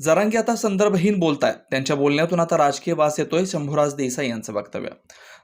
जरांगे आता संदर्भहीन बोलतायत त्यांच्या बोलण्यातून आता राजकीय वास येतोय शंभूराज देसाई यांचं वक्तव्य.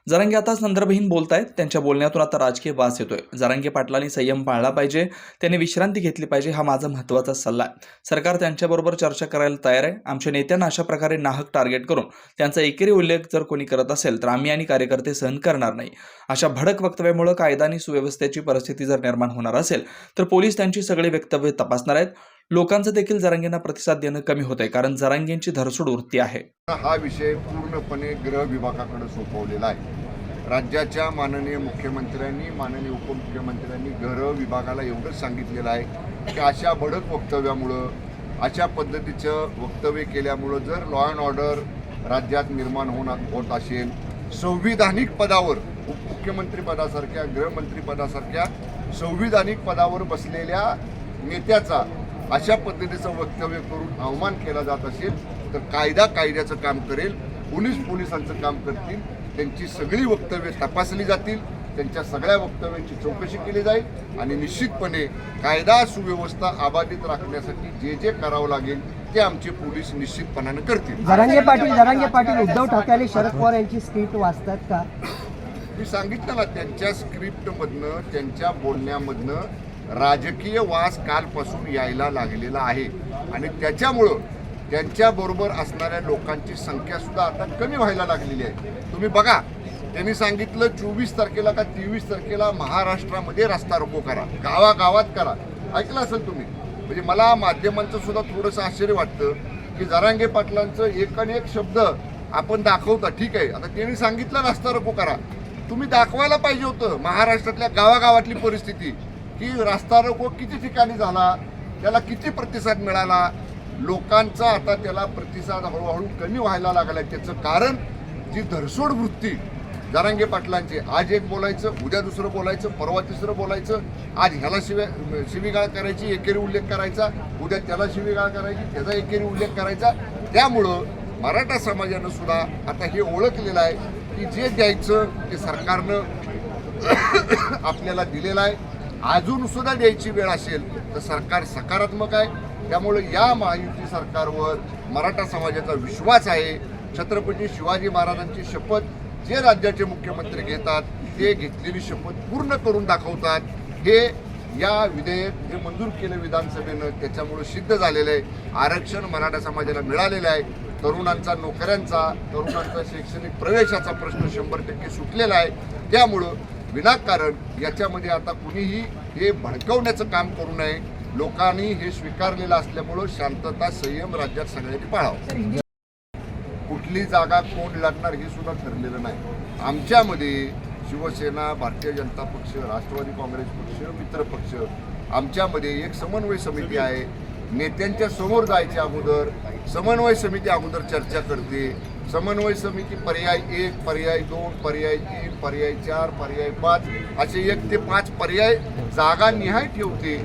जरांगे आता संदर्भहीन बोलतायत त्यांच्या बोलण्यातून आता राजकीय वास येतोय. जरांगे पाटलांनी संयम पाळला पाहिजे त्यांनी विश्रांती घेतली पाहिजे हा माझा महत्त्वाचा सल्ला आहे. सरकार त्यांच्याबरोबर चर्चा करायला तयार आहे. आमच्या नेत्यांना अशा प्रकारे नाहक टार्गेट करून त्यांचा एकेरी उल्लेख जर कोणी करत असेल तर आम्ही आणि कार्यकर्ते सहन करणार नाही. अशा भडक वक्तव्यामुळे कायदा आणि सुव्यवस्थेची परिस्थिती जर निर्माण होणार असेल तर पोलीस त्यांची सगळी वक्तव्य तपासणार आहेत. लोकांचं देखील जरांगेंना प्रतिसाद देणं कमी होत आहे कारण जरांगेंची धरसोड वृत्ती आहे. हा विषय पूर्णपणे गृह विभागाकडे सोपवलेला आहे. राज्याच्या माननीय मुख्यमंत्र्यांनी माननीय उपमुख्यमंत्र्यांनी गृह विभागाला एवढंच सांगितलेलं आहे की अशा भडक वक्तव्यामुळं अशा पद्धतीचं वक्तव्य केल्यामुळं जर लॉ अँड ऑर्डर राज्यात निर्माण होणार होत असेल संविधानिक पदावर उपमुख्यमंत्रीपदासारख्या गृहमंत्रीपदासारख्या संविधानिक पदावर बसलेल्या नेत्याचा अशा पद्धतीचं वक्तव्य करून अवमान केला जात असेल तर कायदा कायद्याचं काम करेल. पोलीस पोलिसांचं काम करतील. त्यांची सगळी वक्तव्य तपासली जातील. त्यांच्या सगळ्या वक्तव्यांची चौकशी केली जाईल. आणि निश्चितपणे कायदा सुव्यवस्था अबाधित राखण्यासाठी जे जे करावं लागेल ते आमचे पोलीस निश्चितपणाने करतील. जरांगे पाटील जरांगे पाटील उद्धव ठाकरे आणि शरद पवार यांची स्क्रिप्ट वाचतात का? मी सांगितलं ना त्यांच्या स्क्रिप्टमधनं त्यांच्या बोलण्यामधनं राजकीय वास कालपासून यायला लागलेला आहे. आणि त्याच्यामुळं त्यांच्याबरोबर असणाऱ्या लोकांची संख्यासुद्धा आता कमी व्हायला लागलेली आहे. तुम्ही बघा त्यांनी सांगितलं चोवीस तारखेला का तेवीस तारखेला महाराष्ट्रामध्ये रस्ता रोको करा. गावागावात करा. ऐकलं असेल तुम्ही? म्हणजे मला माध्यमांचं सुद्धा थोडंसं आश्चर्य वाटतं की जरांगे पाटलांचं एक आणि एक शब्द आपण दाखवता. ठीक आहे आता त्यांनी सांगितलं रस्ता रोको करा. तुम्ही दाखवायला पाहिजे होतं महाराष्ट्रातल्या गावागावातली परिस्थिती. की रास्ता रोको किती ठिकाणी झाला त्याला किती प्रतिसाद मिळाला लोकांचा आता त्याला प्रतिसाद हळूहळू कमी व्हायला लागला त्याचं कारण जी धरसोड वृत्ती जरांगे पाटलांची. आज एक बोलायचं उद्या दुसरं बोलायचं परवा तिसरं बोलायचं आज ह्याला शिव्या शिवीगाळ करायची एकेरी उल्लेख करायचा उद्या त्याला शिवीगाळ करायची त्याचा एकेरी उल्लेख करायचा. त्यामुळं मराठा समाजानं सुद्धा आता हे ओळखलेलं आहे की जे द्यायचं ते सरकारनं आपल्याला दिलेलं आहे. अजून सुद्धा द्यायची वेळ असेल तर सरकार सकारात्मक आहे. त्यामुळे या महायुती सरकारवर मराठा समाजाचा विश्वास आहे. छत्रपती शिवाजी महाराजांची शपथ जे राज्याचे मुख्यमंत्री घेतात ते घेतलेली शपथ पूर्ण करून दाखवतात. हे या विधेयक जे मंजूर केलं विधानसभेनं त्याच्यामुळे सिद्ध झालेलं आहे. आरक्षण मराठा समाजाला मिळालेलं आहे. तरुणांचा नोकऱ्यांचा तरुणांचा शैक्षणिक प्रवेशाचा प्रश्न शंभर टक्के सुटलेला आहे. त्यामुळं विनाकारण याच्यामध्ये आता कुणीही हे भडकवण्याचं काम करू नये. लोकांनी हे स्वीकारलेलं असल्यामुळं शांतता संयम राज्यात सगळ्यांनी पाळावं. कुठली जागा कोण लढणार हे सुद्धा ठरलेलं नाही. आमच्यामध्ये शिवसेना भारतीय जनता पक्ष राष्ट्रवादी काँग्रेस पक्ष मित्र पक्ष आमच्यामध्ये एक समन्वय समिती आहे. नेत्यांच्या समोर जायच्या अगोदर समन्वय समिती अगोदर चर्चा करते. समन्वय समिती पर्याय एक पर्याय दोन पर्याय तीन पर्याय चार पर्याय पाच असे एक ते पाच पर्याय जागा निहाय ठेवते.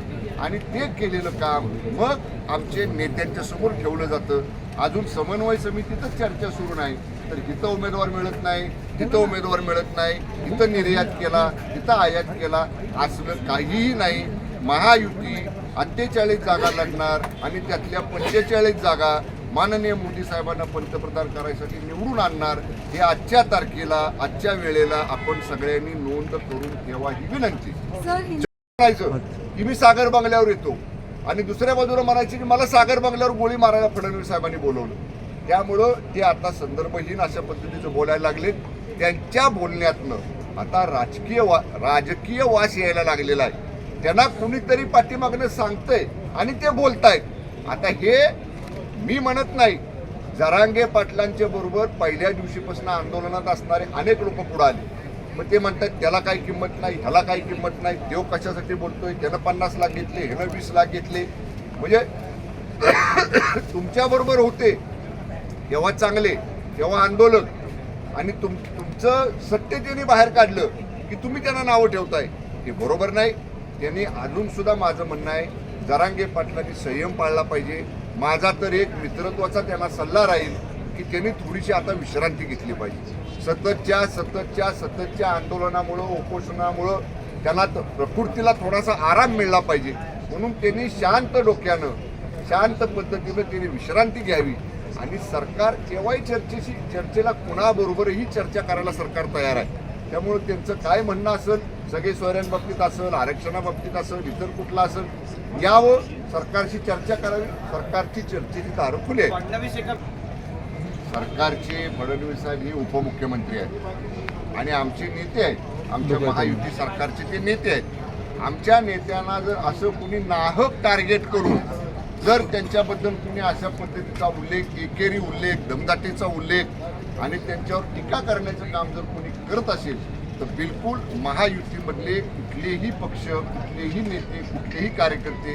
आणि ते केलेलं काम मग आमचे नेत्यांच्या समोर ठेवलं जातं. अजून समन्वय समितीतच चर्चा सुरू नाही. तर इथं उमेदवार मिळत नाही तिथं उमेदवार मिळत नाही इथं निर्यात केला इथं आयात केला असलं काहीही नाही. महायुती अठ्ठेचाळीस जागा लागणार आणि त्यातल्या पंचेचाळीस जागा माननीय मोदी साहेबांना पंतप्रधान करायसाठी निवडून आणणार हे आजच्या तारखेला आजच्या वेळेला आपण सगळ्यांनी नोंद करून ठेवा ही विनंती. की मी सागर बंगल्यावर येतो. आणि दुसऱ्या बाजूला म्हणायचे की मला सागर बंगल्यावर गोळी मारायला फडणवीस साहेबांनी बोलवलं. त्यामुळं ते आता संदर्भहीन अशा पद्धतीचं बोलायला लागले त्यांच्या बोलण्यातनं आता राजकीय वा राजकीय वास यायला लागलेला आहे. त्यांना कुणीतरी पाठीमागनं सांगतंय आणि ते बोलतायत. आता हे मी म्हणत नाही. जरांगे पाटलांच्या बरोबर पहिल्या दिवशीपासून आंदोलनात असणारे अनेक लोक पुढे आले. मग ते म्हणतात त्याला काही किंमत नाही ह्याला काही किंमत नाही देव कशासाठी बोलतोय त्यानं पन्नास लाख घेतले ह्यानं वीस लाख घेतले. म्हणजे तुमच्याबरोबर होते. तेव्हा चांगले तेव्हा आंदोलक. आणि तुम तुमचं सत्यतेने बाहेर काढलं की तुम्ही त्यांना नावं ठेवताय. हे बरोबर नाही. त्यांनी अजून सुद्धा माझं म्हणणं आहे जरांगे पाटलांनी संयम पाळला पाहिजे. माझा तर एक मित्रत्वाचा त्यांना सल्ला राहील की त्यांनी थोडीशी आता विश्रांती घेतली पाहिजे. सततच्या सततच्या सततच्या आंदोलनामुळं उपोषणामुळं त्यांना त- प्रकृतीला थोडासा आराम मिळला पाहिजे. म्हणून त्यांनी शांत डोक्यानं शांत पद्धतीनं त्यांनी विश्रांती घ्यावी. आणि सरकार केव्हाही चर्चेशी चर्चेला कुणाबरोबरही चर्चा करायला सरकार तयार आहे. त्यामुळे त्यांचं काय म्हणणं असेल सगळे सोयऱ्यांबाबतीत असेल आरक्षणाबाबतीत असेल इतर कुठला असेल यावं सरकारशी चर्चा करावी सरकारची चर्चेची दारं खुली आहे सरकारचे फडणवीस साहेब हे उपमुख्यमंत्री आहेत. आणि आमचे नेते आहेत. आमच्या महायुती सरकारचे ते नेते आहेत. आमच्या नेत्यांना जर असं कुणी नाहक टार्गेट करून जर त्यांच्याबद्दल कुणी अशा पद्धतीचा उल्लेख एकेरी उल्लेख दमदाटीचा उल्लेख आणि त्यांच्यावर टीका करण्याचं काम जर कोणी करत असेल तर बिलकुल महायुतीमधले कुठलेही पक्ष कुठलेही नेते कुठलेही कार्यकर्ते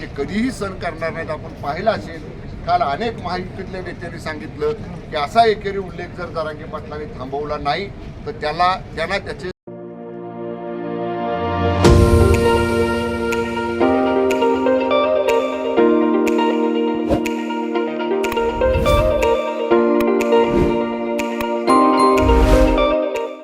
ते कधीही सहन करणार नाहीत. आपण पाहिलं असेल काल अनेक महायुतीतल्या नेत्यांनी सांगितलं की असा एकेरी उल्लेख जर जरांगे पाटलांनी थांबवला नाही तर त्याला त्यांना त्याचे